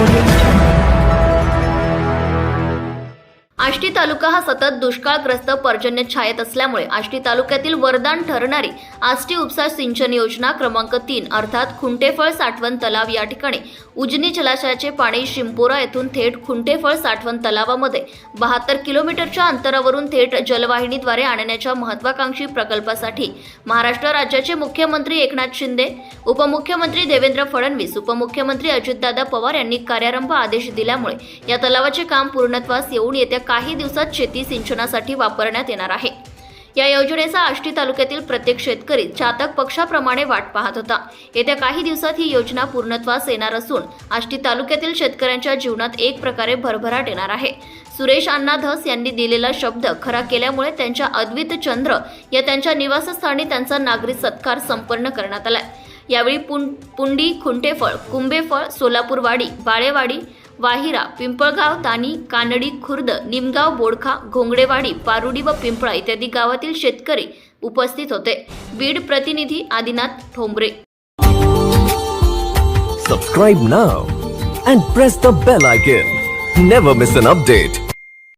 audience. Ashti तालुका हा सतत दुष्काळग्रस्त पर्जन्य छायेत असल्यामुळे आष्टी तालुक्यातील वरदान ठरणारी आष्टी उपसा सिंचन योजना क्रमांक तीन अर्थात खुंटेफळ साठवण तलाव या ठिकाणी उजनी जलाशयाचे पाणी शिंपोरा येथून थेट खुंटेफळ साठवण तलावामध्ये बहात्तर किलोमीटरच्या अंतरावरून थेट जलवाहिनीद्वारे आणण्याच्या महत्वाकांक्षी प्रकल्पासाठी महाराष्ट्र राज्याचे मुख्यमंत्री एकनाथ शिंदे उपमुख्यमंत्री देवेंद्र फडणवीस उपमुख्यमंत्री अजितदादा पवार यांनी कार्यारंभ आदेश दिल्यामुळे या तलावाचे काम पूर्णत्वास येऊन येत्या काही दिवसात शेती सिंचनासाठी वापरण्यात येणार आहे. या योजनेचा आष्टी तालुक्यातील प्रत्येक शेतकरी चातक पक्षाप्रमाणे वाट पाहत होता. येत्या काही दिवसात ही योजना पूर्णत्वास येणार असून आष्टी तालुक्यातील शेतकऱ्यांच्या जीवनात एक प्रकारे भरभराट येणार आहे. सुरेश अण्णा धस यांनी दिलेला शब्द खरा केल्यामुळे त्यांच्या अद्वित चंद्र या त्यांच्या निवासस्थानी त्यांचा नागरी सत्कार संपन्न करण्यात आला यावेळी पुं पुंडी खुंटेफळ कुंभेफळ सोलापूरवाडी बाळेवाडी वाहिरा पिंपळगाव तानी कानडी खुर्द निमगाव बोडखा घोंगडेवाडी पारुडी व पिंपळा इत्यादी गावातील शेतकरी उपस्थित होते. बीड प्रतिनिधी Adinath Thombare. Subscribe now and press the bell icon never miss an update